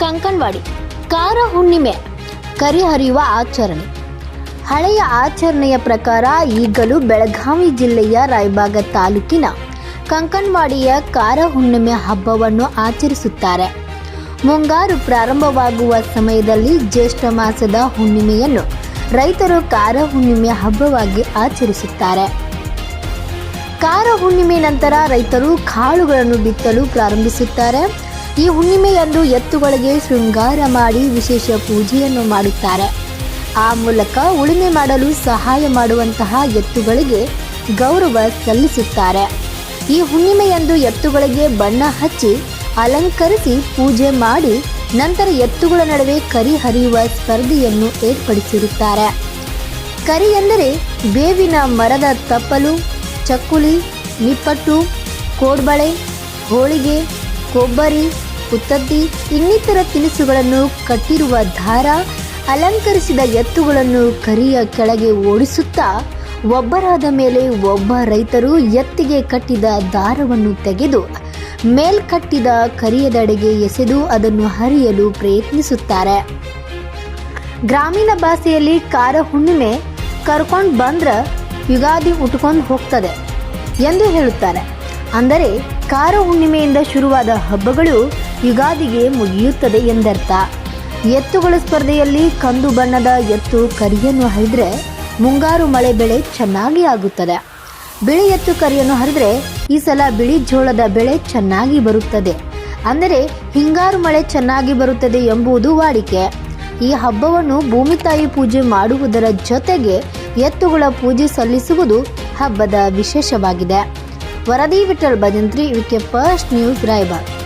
ಕಂಕಣವಾಡಿ ಕಾರ ಹುಣ್ಣಿಮೆ ಕರಿಹರಿಯುವ ಆಚರಣೆ. ಹಳೆಯ ಆಚರಣೆಯ ಪ್ರಕಾರ ಈಗಲೂ ಬೆಳಗಾವಿ ಜಿಲ್ಲೆಯ ರಾಯಬಾಗ ತಾಲೂಕಿನ ಕಂಕಣವಾಡಿಯ ಕಾರ ಹುಣ್ಣಿಮೆ ಹಬ್ಬವನ್ನು ಆಚರಿಸುತ್ತಾರೆ. ಮುಂಗಾರು ಪ್ರಾರಂಭವಾಗುವ ಸಮಯದಲ್ಲಿ ಜ್ಯೇಷ್ಠ ಮಾಸದ ಹುಣ್ಣಿಮೆಯನ್ನು ರೈತರು ಕಾರ ಹುಣ್ಣಿಮೆ ಹಬ್ಬವಾಗಿ ಆಚರಿಸುತ್ತಾರೆ. ಕಾರ ಹುಣ್ಣಿಮೆ ನಂತರ ರೈತರು ಕಾಳುಗಳನ್ನು ಬಿತ್ತಲು ಪ್ರಾರಂಭಿಸುತ್ತಾರೆ. ಈ ಹುಣ್ಣಿಮೆಯಂದು ಎತ್ತುಗಳಿಗೆ ಶೃಂಗಾರ ಮಾಡಿ ವಿಶೇಷ ಪೂಜೆಯನ್ನು ಮಾಡುತ್ತಾರೆ. ಆ ಮೂಲಕ ಉಳುಮೆ ಮಾಡಲು ಸಹಾಯ ಮಾಡುವಂತಹ ಎತ್ತುಗಳಿಗೆ ಗೌರವ ಸಲ್ಲಿಸುತ್ತಾರೆ. ಈ ಹುಣ್ಣಿಮೆಯಂದು ಎತ್ತುಗಳಿಗೆ ಬಣ್ಣ ಹಚ್ಚಿ ಅಲಂಕರಿಸಿ ಪೂಜೆ ಮಾಡಿ ನಂತರ ಎತ್ತುಗಳ ನಡುವೆ ಕರಿ ಹರಿಯುವ ಸ್ಪರ್ಧೆಯನ್ನು ಏರ್ಪಡಿಸಿರುತ್ತಾರೆ. ಕರಿ ಎಂದರೆ ಬೇವಿನ ಮರದ ತಪ್ಪಲು, ಚಕ್ಕುಲಿ, ನಿಪ್ಪಟ್ಟು, ಕೋಡ್ಬಳೆ, ಹೋಳಿಗೆ, ಕೊಬ್ಬರಿ ಉತ್ತದ್ದಿ ಇನ್ನಿತರ ತಿನಿಸುಗಳನ್ನು ಕಟ್ಟಿರುವ ದಾರ ಅಲಂಕರಿಸಿದ ಎತ್ತುಗಳನ್ನು ಕರಿಯ ಕೆಳಗೆ ಓಡಿಸುತ್ತಾ ಒಬ್ಬರಾದ ಮೇಲೆ ಒಬ್ಬ ರೈತರು ಎತ್ತಿಗೆ ಕಟ್ಟಿದ ದಾರವನ್ನು ತೆಗೆದು ಮೇಲ್ಕಟ್ಟಿದ ಕರಿಯದಡೆಗೆ ಎಸೆದು ಅದನ್ನು ಹರಿಯಲು ಪ್ರಯತ್ನಿಸುತ್ತಾರೆ. ಗ್ರಾಮೀಣ ಭಾಷೆಯಲ್ಲಿ ಕಾರ ಹುಣ್ಣಿಮೆ ಕರ್ಕೊಂಡು ಬಂದ್ರೆ ಯುಗಾದಿ ಉಟ್ಕೊಂಡು ಹೋಗ್ತದೆ ಎಂದು ಹೇಳುತ್ತಾರೆ. ಅಂದರೆ ಕಾರ ಹುಣ್ಣಿಮೆಯಿಂದ ಶುರುವಾದ ಹಬ್ಬಗಳು ಯುಗಾದಿಗೆ ಮುಗಿಯುತ್ತದೆ ಎಂದರ್ಥ. ಎತ್ತುಗಳ ಸ್ಪರ್ಧೆಯಲ್ಲಿ ಕಂದು ಬಣ್ಣದ ಎತ್ತು ಕರಿಯನ್ನು ಹರಿದ್ರೆ ಮುಂಗಾರು ಮಳೆ ಬೆಳೆ ಚೆನ್ನಾಗಿ ಆಗುತ್ತದೆ. ಬಿಳಿ ಎತ್ತು ಕರಿಯನ್ನು ಹರಿದ್ರೆ ಈ ಸಲ ಬಿಳಿ ಜೋಳದ ಬೆಳೆ ಚೆನ್ನಾಗಿ ಬರುತ್ತದೆ. ಅಂದರೆ ಹಿಂಗಾರು ಮಳೆ ಚೆನ್ನಾಗಿ ಬರುತ್ತದೆ ಎಂಬುದು ವಾಡಿಕೆ. ಈ ಹಬ್ಬವನ್ನು ಭೂಮಿ ತಾಯಿ ಪೂಜೆ ಮಾಡುವುದರ ಜೊತೆಗೆ ಎತ್ತುಗಳ ಪೂಜೆ ಸಲ್ಲಿಸುವುದು ಹಬ್ಬದ ವಿಶೇಷವಾಗಿದೆ. ವರದಿ Vittal Bhajantri V K first news Raybag